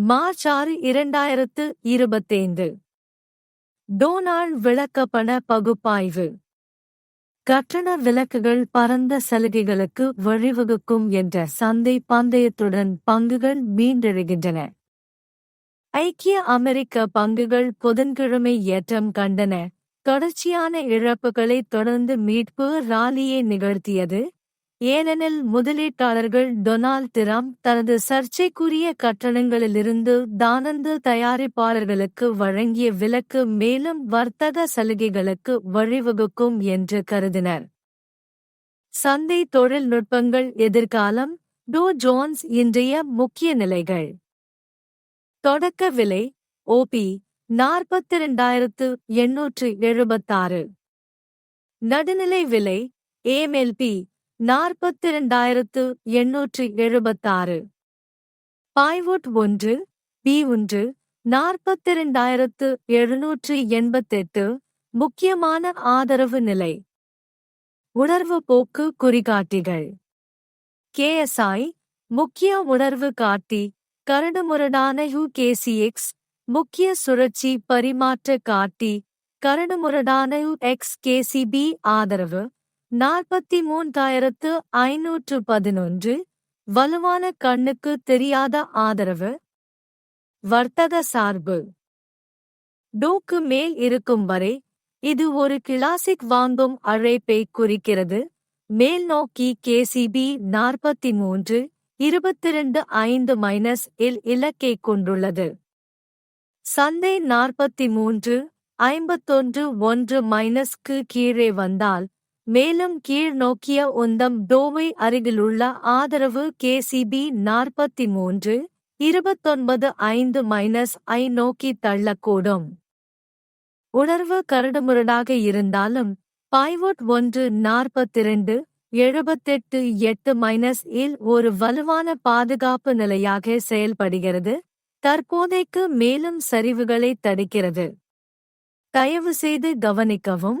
March ஆறு இரண்டாயிரத்து இருபத்தைந்து. டோனால்ட் விளக்கப்பண பகுப்பாய்வு. கட்டண விலக்குகள் பரந்த சலுகைகளுக்கு வழிவகுக்கும் என்ற சந்தை பந்தயத்துடன் பங்குகள் மீண்டெழுகின்றன. ஐக்கிய அமெரிக்க பங்குகள் புதன்கிழமை ஏற்றம் கண்டன. தொடர்ச்சியான இழப்புகளை தொடர்ந்து மீட்பு ராலியை நிகழ்த்தியது. ஏனெனில் முதலீட்டாளர்கள் டொனால்ட் டிரம்ப் தனது சர்ச்சைக்குரிய கட்டணங்களிலிருந்து தானந்து தயாரிப்பாளர்களுக்கு வழங்கிய விலக்கு மேலும் வர்த்தக சலுகைகளுக்கு வழிவகுக்கும் என்று கருதினர். சந்தை தொழில்நுட்பங்கள் எதிர்காலம் டோ ஜோன்ஸ் இன்றைய முக்கிய நிலைகள். தொடக்க விலை ஓபி நாற்பத்தி இரண்டாயிரத்து எண்ணூற்று எழுபத்தாறு. நடுநிலை விலை ஏமெல்பி நாற்பத்தி இரண்டாயிரத்து எண்ணூற்று எழுபத்தாறு. பாய்வுட் ஒன்று பி ஒன்று நாற்பத்தி இரண்டாயிரத்து எழுநூற்று எண்பத்தெட்டு முக்கியமான ஆதரவு நிலை. உணர்வு போக்கு குறிகாட்டிகள். கேஎஸ்ஐ முக்கிய உணர்வு காட்டி கரடுமுரடான யுகேசிஎக்ஸ் முக்கிய சுழற்சி பரிமாற்ற காட்டி கரடுமுரடான எக்ஸ் கேசிபி ஆதரவு. நாற்பத்தி மூன்றாயிரத்து ஐநூற்று பதினொன்று வலுவான கண்ணுக்கு தெரியாத ஆதரவு. வர்த்தக சார்பு. டோக்கு மேல் இருக்கும் வரை இது ஒரு கிளாசிக் வாங்கும் அழைப்பை குறிக்கிறது. மேல் நோக்கி கேசிபி நாற்பத்தி மூன்று இருபத்திரண்டு ஐந்து மைனஸ் இல் இலக்கை கொண்டுள்ளது. சந்தை நாற்பத்தி மூன்று ஐம்பத்தொன்று ஒன்று மைனஸ்க்கு கீழே வந்தால் மேலும் கீழ் நோக்கிய உந்தம் டோவை அருகிலுள்ள ஆதரவு கேசிபி நாற்பத்தி மூன்று இருபத்தொன்பது ஐந்து மைனஸ் ஐ நோக்கி தள்ளக்கூடும். உணர்வு கரடுமுரடாக இருந்தாலும் பாய்வோட் ஒன்று நாற்பத்திரண்டு எழுபத்தெட்டு எட்டு மைனஸ் இல் ஒரு வலுவான பாதுகாப்பு நிலையாக செயல்படுகிறது தற்போதைக்கு மேலும் சரிவுகளை தடுக்கிறது. தயவு செய்து கவனிக்கவும்.